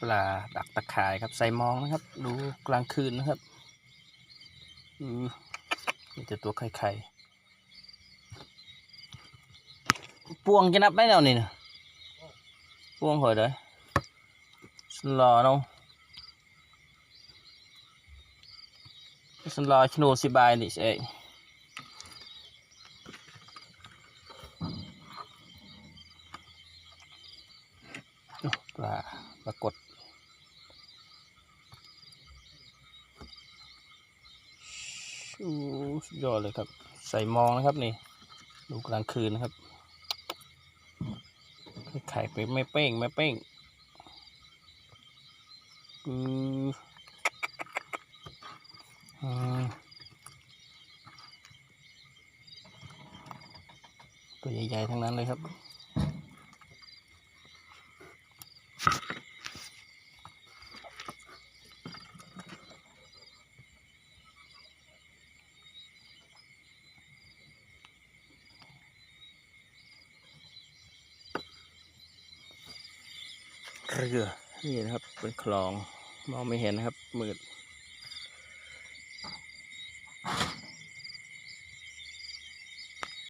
ปลาดักตะข่ายครับ ใส่มองนะครับ ดูกลางคืนนะครับอือนี่จะตัวไข่ไข่ปวงจะนับได้แล้วนี่นะปวงหอยเลยสลอเนาะสลอชโนสิบายนี่เองปลาปรากฏ อู้สุดยอดเลยครับ ใส่มองนะครับนี่ ดูกลางคืนนะครับไข่ไปไม่เป้งไม่เป้งอืออตัวใหญ่ๆทั้งนั้นเลยครับ รือนี่นะครับเป็นคลองมองไม่เห็นนะครับมืด